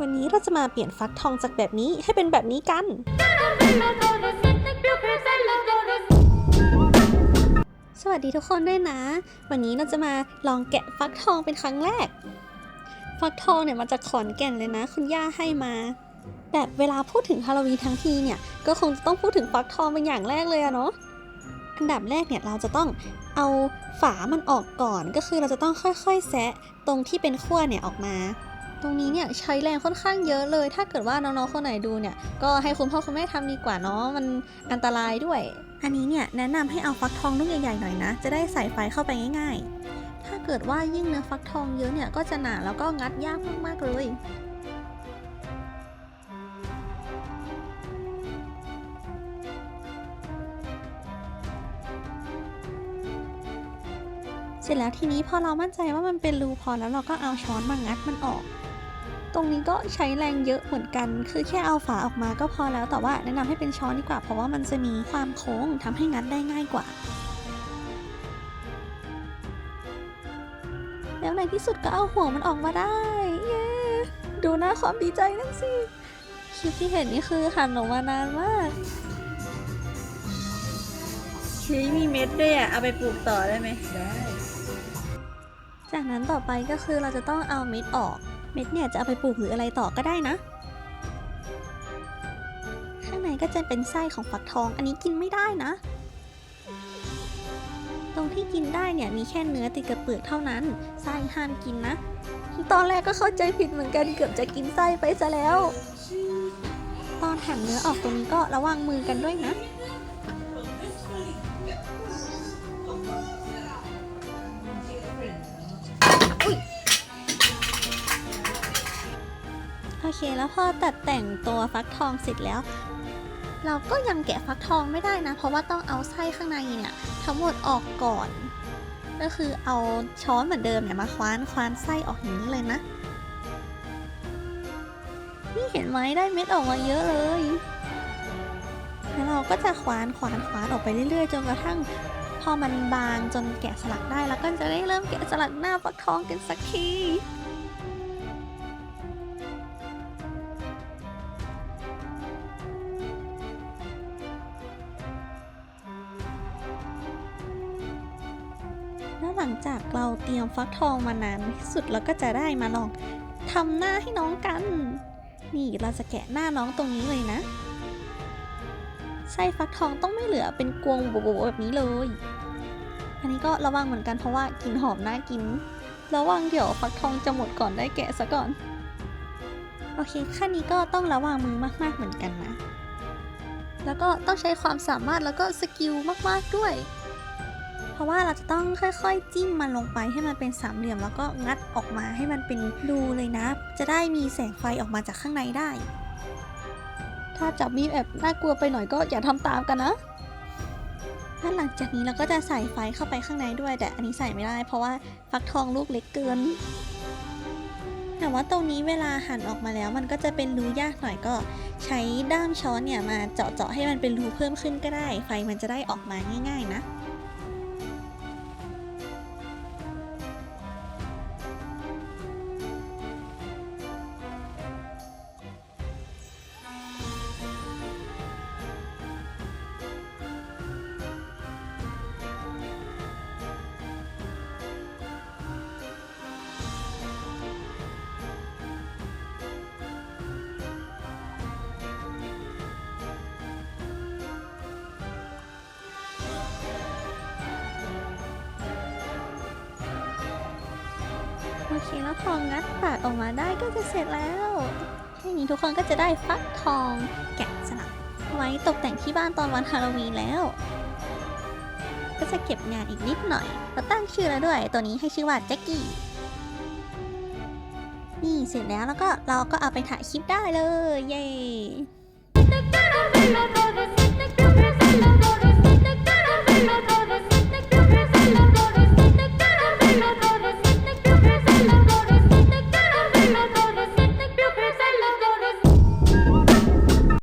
วันนี้เราจะมาเปลี่ยนฟักทองจากแบบนี้ให้เป็นแบบนี้กัน สวัสดีทุกคนด้วยนะ วันนี้เราจะมาลองแกะฟักทองเป็นครั้งแรก ฟักทองเนี่ยมาจากขอนแก่นเลยนะ คุณย่าให้มา แบบเวลาพูดถึงฮาโลวีนทั้งทีเนี่ย ก็คงจะต้องพูดถึงฟักทองเป็นอย่างแรกเลยอะเนาะอันดับแรกเนี่ยเราจะต้องเอาฝามันออกก่อน ก็คือเราจะต้องค่อยๆ แซะตรงที่เป็นขั้วเนี่ยออกมา ตรงนี้เนี่ยใช้แรงค่อนข้างเยอะเลย ถ้าเกิดว่าน้องๆคนไหนดูเนี่ยก็ให้คุณพ่อคุณแม่ทำดีกว่าเนาะมันอันตรายด้วย อันนี้เนี่ยแนะนำให้เอาฟักทองลูกใหญ่ๆหน่อยนะ จะได้ใส่ไฟเข้าไปง่าย ๆ ถ้าเกิดว่ายิ่งเนื้อฟักทองเยอะเนี่ยก็จะหนาแล้วก็งัดยากมากๆเลย เสร็จแล้วทีนี้พอเรามั่นใจว่ามันเป็นรูพอแล้วเราก็เอาช้อนมางัดมันออก ตรงนี้ก็ใช้แรงเยอะเหมือนกัน คือแค่เอาฝาออกมาก็พอแล้วแต่ว่าแนะนำให้เป็นช้อนดีกว่า เพราะว่ามันจะมีความโค้งทำให้งัดได้ง่ายกว่า แล้วในที่สุดก็เอาหัวมันออกมาได้เย้ดูหน้าความดีใจนั่นสิคลิปที่เห็นนี่คือหั่นออกมานานมากเฮ้ยมีเม็ดด้วยอะ เอาไปปลูกต่อได้ไหมได้ จากนั้นต่อไปก็คือเราจะต้องเอาเม็ดออก เม็ดเนี่ยจะเอาไปปลูกหรืออะไรต่อก็ได้นะ ข้างในก็จะเป็นไส้ของฟักทอง อันนี้กินไม่ได้นะ ตรงที่กินได้เนี่ยมีแค่เนื้อติดกับเปลือกเท่านั้น ไส้ห้ามกินนะ ตอนแรกก็เข้าใจผิดเหมือนกันเกือบจะกินไส้ไปซะแล้ว ตอนหั่นเนื้อออกตรงนี้ก็ระวังมือกันด้วยนะ เคแล้วพอตัดแต่งตัวฟักทองเสร็จแล้ว เราก็ยังแกะฟักทองไม่ได้นะ เพราะว่าต้องเอาไส้ข้างในเนี่ยทั้งหมดออกก่อน ก็คือเอาช้อนเหมือนเดิมเนี่ยมาคว้านคว้านไส้ออกอย่างนี้เลยนะ นี่เห็นไหมได้เม็ดออกมาเยอะเลยแล้วเราก็จะคว้านคว้านคว้านออกไปเรื่อยๆ จนกระทั่งพอมันบางจนแกะสลักได้แล้วก็จะได้เริ่มแกะสลักหน้าฟักทองกันสักที แล้วหลังจากเราเตรียมฟักทองมานานที่สุดเราก็จะได้มาลองทำหน้าให้น้องกัน นี่เราจะแกะหน้าน้องตรงนี้เลยนะไส้ฟักทองต้องไม่เหลือเป็นกวงโบโบแบบนี้เลย อันนี้ก็ระวังเหมือนกันเพราะว่ากลิ่นหอมน่ากิน ระวังเดี๋ยวฟักทองจะหมดก่อนได้แกะซะก่อน โอเคขั้นนี้ก็ต้องระวังมือมากๆเหมือนกันนะ แล้วก็ต้องใช้ความสามารถแล้วก็สกิลมากๆด้วย เพราะว่าเราจะต้องค่อยๆ จิ้มมันลงไปให้มันเป็นสามเหลี่ยม แล้วก็งัดออกมาให้มันเป็นรูเลยนะ จะได้มีแสงไฟออกมาจากข้างในได้ ถ้าจับมีแอบน่ากลัวไปหน่อยก็อย่าทำตามกันนะถ้าหลังจากนี้เราก็จะใส่ไฟเข้าไปข้างในด้วย แต่อันนี้ใส่ไม่ได้ เพราะว่าฟักทองลูกเล็กเกินแต่ว่าตรงนี้เวลาหั่นออกมาแล้วมันก็จะเป็นรูยากหน่อยก็ ใช้ด้ามช้อนเนี่ยมาเจาะๆให้มันเป็นรูเพิ่มขึ้นก็ได้ ไฟมันจะได้ออกมาง่าย ๆ นะ โอเคแล้วพองัดปากออกมาได้ก็จะเสร็จแล้วแค่นี้ทุกคนก็จะได้ฟักทองแกะสลักไว้ตกแต่งที่บ้านตอนวันฮาโลวีนแล้ว ก็จะเก็บงานอีกนิดหน่อยแล้วตั้งชื่อแล้วด้วย ตัวนี้ให้ชื่อว่าแจ็กกี้นี่เสร็จแล้วแล้วก็เราก็เอาไปถ่ายคลิปได้เลย เย้